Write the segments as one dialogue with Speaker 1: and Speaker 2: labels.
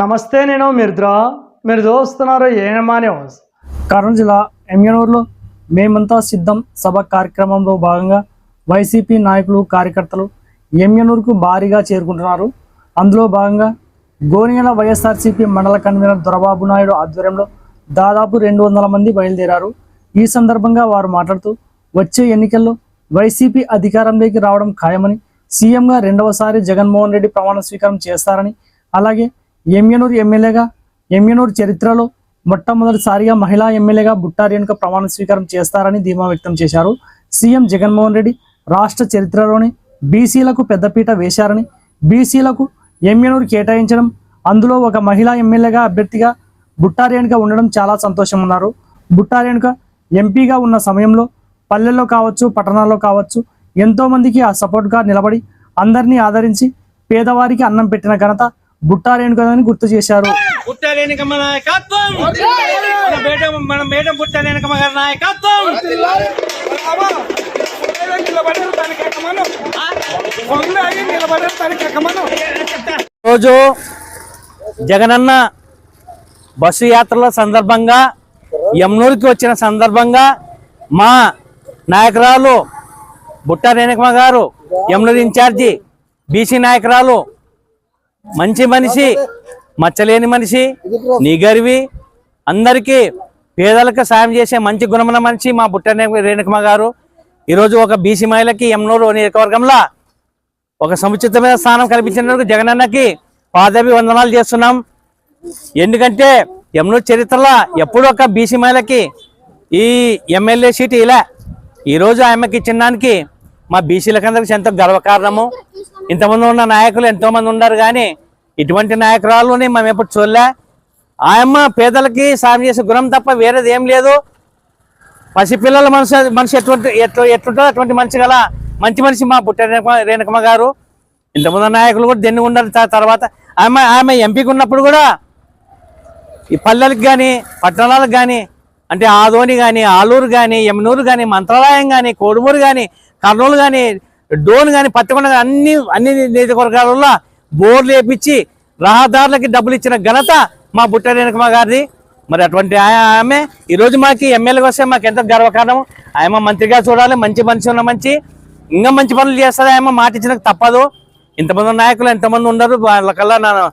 Speaker 1: నమస్తే నేను మిర్ద్రా. మీరు చూస్తున్నారు ఏమా న్యూస్. కర్నూలు జిల్లా ఎమ్యనూరులో మేమంతా సిద్ధం సభ కార్యక్రమంలో భాగంగా వైసీపీ నాయకులు కార్యకర్తలు ఎమ్యనూరుకు భారీగా చేరుకుంటున్నారు. అందులో భాగంగా గోనియల వైఎస్ఆర్సీపీ మండల కన్వీనర్ దొరబాబు నాయుడు ఆధ్వర్యంలో దాదాపు రెండు వందల మంది బయలుదేరారు. ఈ సందర్భంగా వారు మాట్లాడుతూ వచ్చే ఎన్నికల్లో వైసీపీ అధికారంలోకి రావడం ఖాయమని సీఎంగా రెండవసారి జగన్మోహన్ రెడ్డి ప్రమాణ స్వీకారం చేస్తారని అలాగే ఎంఎనూరు ఎమ్మెల్యేగా ఎంఎనూరు చరిత్రలో మొట్టమొదటిసారిగా మహిళా ఎమ్మెల్యేగా బుట్టా రేణుక ప్రమాణ స్వీకారం చేస్తారని ధీమా వ్యక్తం చేశారు. సీఎం జగన్మోహన్ రెడ్డి రాష్ట్ర చరిత్రలోని బీసీలకు పెద్దపీట వేశారని బీసీలకు ఎంఎనూరు కేటాయించడం అందులో ఒక మహిళా ఎమ్మెల్యేగా అభ్యర్థిగా బుట్టా రేణుక ఉండడం చాలా సంతోషం ఉన్నారు బుట్టా రేణుక ఎంపీగా ఉన్న సమయంలో పల్లెల్లో కావచ్చు పట్టణాల్లో కావచ్చు ఎంతోమందికి ఆ సపోర్ట్గా నిలబడి అందరినీ ఆదరించి పేదవారికి అన్నం పెట్టిన ఘనత బుట్టా రేణుకదని గుర్తు చేశారు.
Speaker 2: నాయకత్వం! మన మేడం మన మేడం గారి నాయకత్వం! రోజు జగనన్న బస్సు యాత్రల సందర్భంగా యమునూరుకి వచ్చిన సందర్భంగా మా నాయకురాలు బుట్ట రేణుకమ్మ గారు యమునూరు ఇన్ఛార్జి బీసీ నాయకురాలు మంచి మనిషి మచ్చలేని మనిషి నిగర్వి అందరికీ పేదలకు సాయం చేసే మంచి గుణమున మనిషి మా బుట్టనే రేణు- రేణుకమ్మ గారు. ఈరోజు ఒక బీసీ మహిళకి ఎమ్నూరు నియోజకవర్గంలో ఒక సముచితమైన స్థానం కల్పించినందుకు జగనన్నకి పాదవి వందనాలు చేస్తున్నాం. ఎందుకంటే ఎమ్నూరు చరిత్రలో ఎప్పుడు ఒక బీసీ మహిళకి ఈ ఎమ్మెల్యే సీటు ఇలా. ఈరోజు ఆమెకి ఇచ్చినానికి మా బీసీలకందరికి ఎంతో గర్వకారణము. ఇంతమంది ఉన్న నాయకులు ఎంతోమంది ఉన్నారు కానీ ఇటువంటి నాయకురాలుని మేము ఎప్పుడు చూడలే. ఆయమ్మ పేదలకి సాయం చేసే గుణం తప్ప వేరేది ఏం లేదు. పసిపిల్లల మనసు మనిషి ఎటువంటి ఎట్లా ఎట్లుంటుందో అటువంటి మనిషి గల మంచి మనిషి మా పుట్ట రేణుకమ్మ గారు. ఇంతమంది నాయకులు కూడా దెన్ని ఉన్నారు. తర్వాత ఆమె ఆమె ఎంపీకి ఉన్నప్పుడు కూడా ఈ పల్లెలకు కానీ పట్టణాలకు కానీ అంటే ఆదోని కానీ ఆలూరు కానీ యమునూరు కానీ మంత్రాలయం కానీ కోడుమూరు కానీ కర్నూలు కానీ డోన్ కానీ పట్టకుండా అన్ని అన్ని నియోజకవర్గాలలో బోర్లు వేపించి రహదారులకి డబ్బులు ఇచ్చిన ఘనత మా బుట్ట రేణుకమ్మ గారిది. మరి అటువంటి ఆమె ఈరోజు మాకు ఎమ్మెల్యేకి వస్తే మాకు ఎంతో గర్వకారణం. ఆయమ మంత్రిగా చూడాలి మంచి మనిషి ఉన్న మంచి ఇంకా మంచి పనులు చేస్తారు ఆయమ మాట ఇచ్చినకు తప్పదు. ఇంతమంది నాయకులు ఎంతమంది ఉన్నారు వాళ్ళకల్లా నేను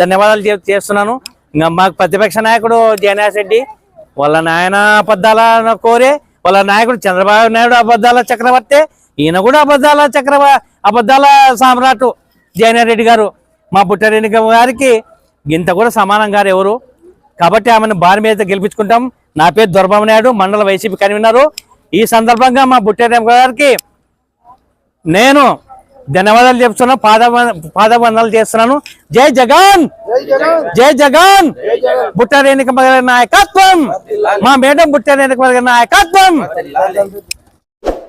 Speaker 2: ధన్యవాదాలు చేస్తున్నాను. ఇంకా మాకు ప్రతిపక్ష నాయకుడు జయనాథ్ రెడ్డి వాళ్ళ నాయన అబద్ధాల కోరే వాళ్ళ నాయకుడు చంద్రబాబు నాయుడు అబద్ధాల చక్రవర్తి ఈయన కూడా అబద్ధాల చక్రవ అబద్ధాల సామ్రాట్ జయనాథ్ రెడ్డి గారు. మా పుట్టరేణి గారికి ఇంత కూడా సమానం గారు ఎవరు? కాబట్టి ఆమెను భారీ మీద గెలిపించుకుంటాం. నా పేరు దొరబాబు నాయుడు మండల వైసీపీ కన్వీనరు. ఈ సందర్భంగా మా బుట్టేరామ్ గారికి నేను ధన్యవాదాలు చెప్తున్నాను. పాద పాదవందనాలు చేస్తున్నాను. జై జగన్! జై జగన్! బుట్టారేణిక నాయకత్వం! మా మేడం బుట్టారేణిక నాయకత్వం!